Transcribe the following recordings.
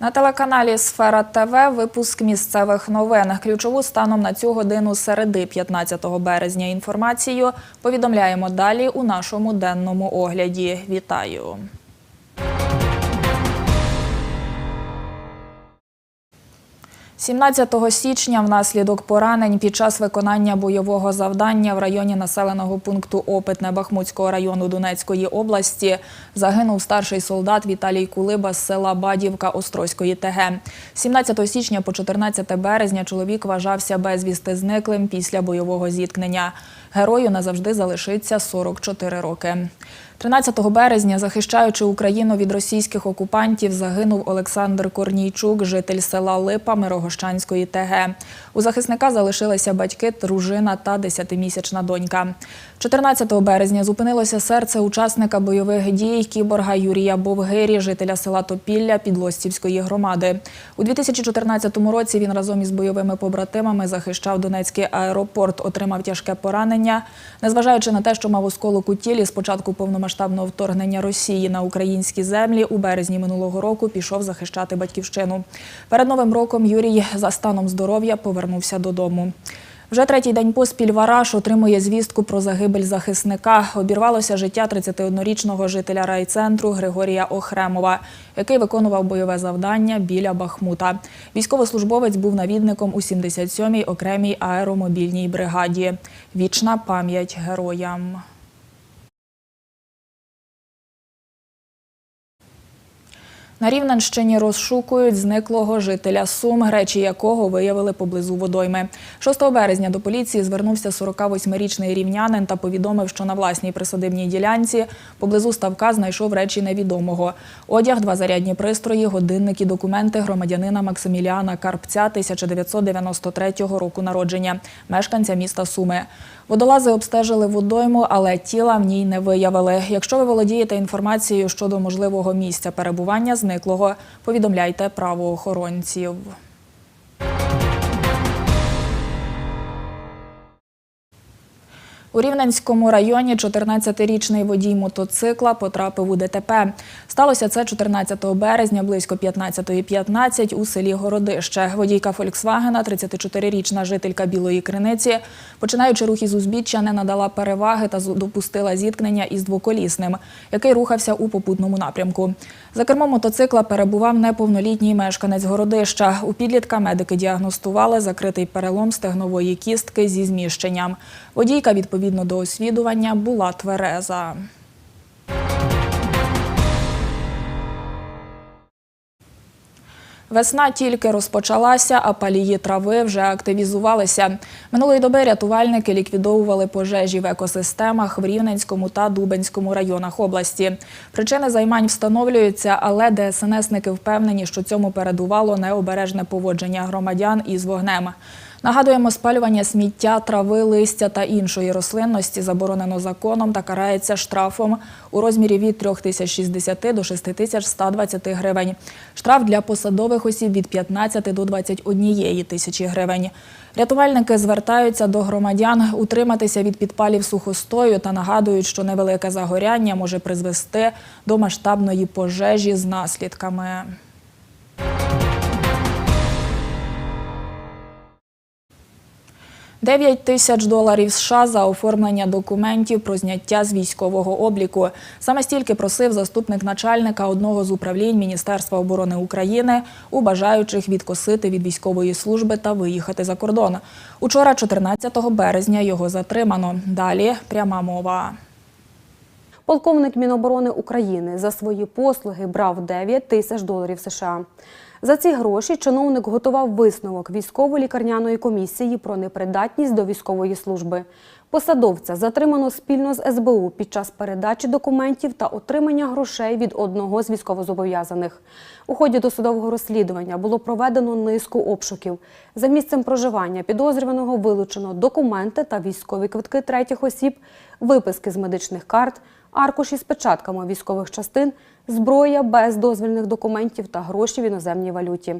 На телеканалі Сфера ТВ випуск місцевих новин. Ключову станом на цю годину середи 15 березня інформацію повідомляємо далі у нашому денному огляді. Вітаю! – 17 січня внаслідок поранень під час виконання бойового завдання в районі населеного пункту Опитне Бахмутського району Донецької області загинув старший солдат Віталій Кулиба з села Бадівка Острозької ТГ. 17 січня по 14 березня чоловік вважався безвісти зниклим після бойового зіткнення. Герою назавжди залишиться 44 роки. 13 березня, захищаючи Україну від російських окупантів, загинув Олександр Корнійчук, житель села Липа Мирогощанської ТГ. У захисника залишилися батьки, дружина та 10-місячна донька. 14 березня зупинилося серце учасника бойових дій кіборга Юрія Бовгирі, жителя села Топілля Підлостівської громади. У 2014 році він разом із бойовими побратимами захищав Донецький аеропорт, отримав тяжке поранення. Незважаючи на те, що мав осколок у тілі, спочатку повномасштабного вторгнення Росії на українські землі у березні минулого року пішов захищати батьківщину. Перед новим роком Юрій за станом здоров'я повернувся додому. Вже третій день поспіль Вараш отримує звістку про загибель захисника. Обірвалося життя 31-річного жителя райцентру Григорія Охремова, який виконував бойове завдання біля Бахмута. Військовослужбовець був навідником у 77-й окремій аеромобільній бригаді. Вічна пам'ять героям. На Рівненщині розшукують зниклого жителя Сум, речі якого виявили поблизу водойми. 6 березня до поліції звернувся 48-річний рівнянин та повідомив, що на власній присадибній ділянці поблизу ставка знайшов речі невідомого. Одяг, два зарядні пристрої, годинники, документи громадянина Максиміліана Карпця 1993 року народження, мешканця міста Суми. Водолази обстежили водойму, але тіла в ній не виявили. Якщо ви володієте інформацією щодо можливого місця перебування зниклого, повідомляйте правоохоронців. У Рівненському районі 14-річний водій мотоцикла потрапив у ДТП. Сталося це 14 березня близько 15.15 у селі Городище. Водійка Фольксвагена, 34-річна жителька Білої Криниці, починаючи рух із узбіччя, не надала переваги та допустила зіткнення із двоколісним, який рухався у попутному напрямку. За кермом мотоцикла перебував неповнолітній мешканець Городища. У підлітка медики діагностували закритий перелом стегнової кістки зі зміщенням. Водійка відповідно до освідування була твереза. Весна тільки розпочалася, а палії трави вже активізувалися. Минулої доби рятувальники ліквідовували пожежі в екосистемах в Рівненському та Дубенському районах області. Причини займань встановлюються, але ДСНСники впевнені, що цьому передувало необережне поводження громадян із вогнем. Нагадуємо, спалювання сміття, трави, листя та іншої рослинності заборонено законом та карається штрафом у розмірі від 3060 до 6120 гривень. Штраф для посадових осіб від 15 до 21 тисячі гривень. Рятувальники звертаються до громадян утриматися від підпалів сухостою та нагадують, що невелике загоряння може призвести до масштабної пожежі з наслідками. Дев'ять тисяч доларів США за оформлення документів про зняття з військового обліку. Саме стільки просив заступник начальника одного з управлінь Міністерства оборони України у бажаючих відкосити від військової служби та виїхати за кордон. Учора, 14 березня, його затримано. Далі пряма мова. Полковник Міноборони України за свої послуги брав 9 тисяч доларів США. За ці гроші чиновник готував висновок військово-лікарняної комісії про непридатність до військової служби. Посадовця затримано спільно з СБУ під час передачі документів та отримання грошей від одного з військовозобов'язаних. У ході досудового розслідування було проведено низку обшуків. За місцем проживання підозрюваного вилучено документи та військові квитки третіх осіб, виписки з медичних карт, аркуші з печатками військових частин, зброя без дозвільних документів та гроші в іноземній валюті.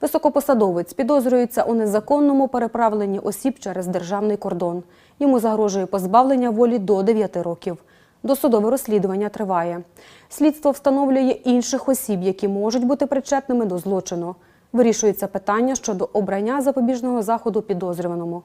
Високопосадовець підозрюється у незаконному переправленні осіб через державний кордон. Йому загрожує позбавлення волі до 9 років. Досудове розслідування триває. Слідство встановлює інших осіб, які можуть бути причетними до злочину. Вирішується питання щодо обрання запобіжного заходу підозрюваному.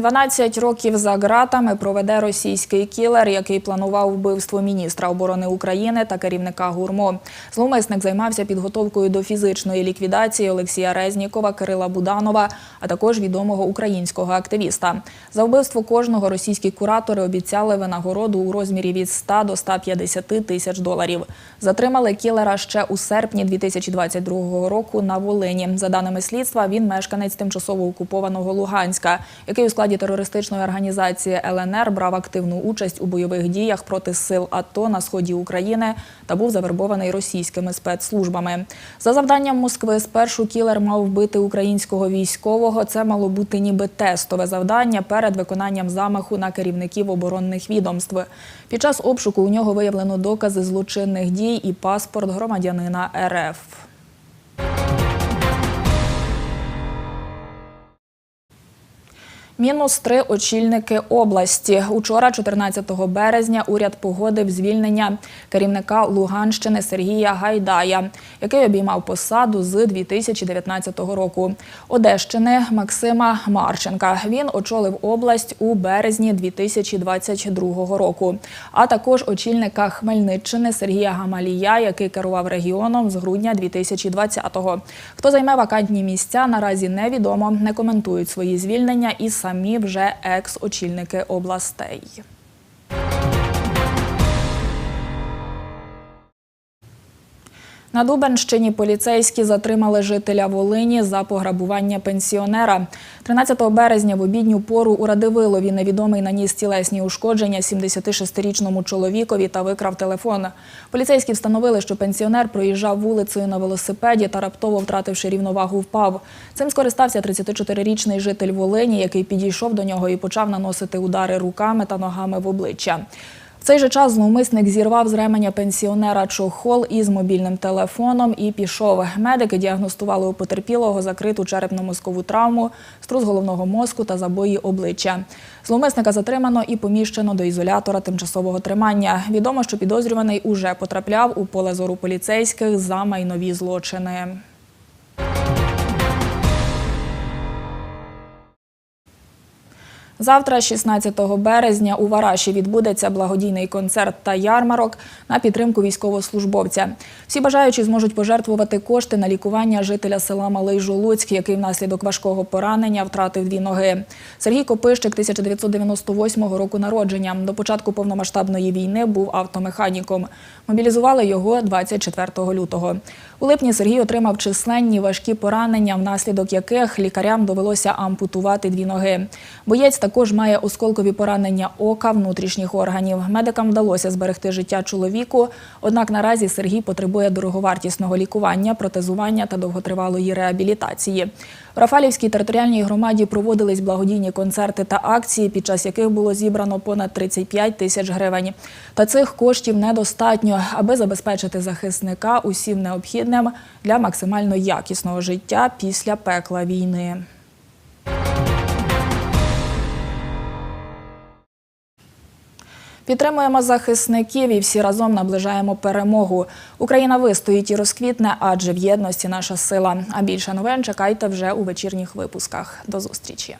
«12 років за ґратами проведе російський кілер, який планував вбивство міністра оборони України та керівника ГУРМО. Зловмисник займався підготовкою до фізичної ліквідації Олексія Резнікова, Кирила Буданова, а також відомого українського активіста. За вбивство кожного російські куратори обіцяли винагороду у розмірі від 100 до 150 тисяч доларів. Затримали кілера ще у серпні 2022 року на Волині. За даними слідства, він мешканець тимчасово окупованого Луганська, який у складі терористичної організації ЛНР брав активну участь у бойових діях проти сил АТО на сході України та був завербований російськими спецслужбами. За завданням Москви спершу кілер мав вбити українського військового. Це мало бути ніби тестове завдання перед виконанням замаху на керівників оборонних відомств. Під час обшуку у нього виявлено докази злочинних дій і паспорт громадянина РФ. Мінус три очільники області. Учора, 14 березня, уряд погодив звільнення керівника Луганщини Сергія Гайдая, який обіймав посаду з 2019 року. Одещини Максима Марченка. Він очолив область у березні 2022 року. А також очільника Хмельниччини Сергія Гамалія, який керував регіоном з грудня 2020-го. Хто займе вакантні місця, наразі невідомо. Не коментують свої звільнення і самі вже екс-очільники областей. На Дубенщині поліцейські затримали жителя Волині за пограбування пенсіонера. 13 березня в обідню пору у Радивилові невідомий наніс тілесні ушкодження 76-річному чоловікові та викрав телефон. Поліцейські встановили, що пенсіонер проїжджав вулицею на велосипеді та раптово втративши рівновагу, впав. Цим скористався 34-річний житель Волині, який підійшов до нього і почав наносити удари руками та ногами в обличчя. В цей же час зловмисник зірвав з ременя пенсіонера чохол із мобільним телефоном і пішов. Медики діагностували у потерпілого закриту черепно-мозкову травму, струс головного мозку та забої обличчя. Зловмисника затримано і поміщено до ізолятора тимчасового тримання. Відомо, що підозрюваний уже потрапляв у поле зору поліцейських за майнові злочини. Завтра, 16 березня, у Вараші відбудеться благодійний концерт та ярмарок на підтримку військовослужбовця. Всі бажаючі зможуть пожертвувати кошти на лікування жителя села Малий Жолуцьк, який внаслідок важкого поранення втратив дві ноги. Сергій Копищик 1998 року народження. До початку повномасштабної війни був автомеханіком. Мобілізували його 24 лютого. У липні Сергій отримав численні важкі поранення, внаслідок яких лікарям довелося ампутувати дві ноги. Боєць також має осколкові поранення ока, внутрішніх органів. Медикам вдалося зберегти життя чоловіку. Однак наразі Сергій потребує дороговартісного лікування, протезування та довготривалої реабілітації. У Рафалівській територіальній громаді проводились благодійні концерти та акції, під час яких було зібрано понад 35 тисяч гривень. Та цих коштів недостатньо, аби забезпечити захисника усім необхідним для максимально якісного життя після пекла війни. Підтримуємо захисників і всі разом наближаємо перемогу. Україна вистоїть і розквітне, адже в єдності наша сила. А більше новин чекайте вже у вечірніх випусках. До зустрічі.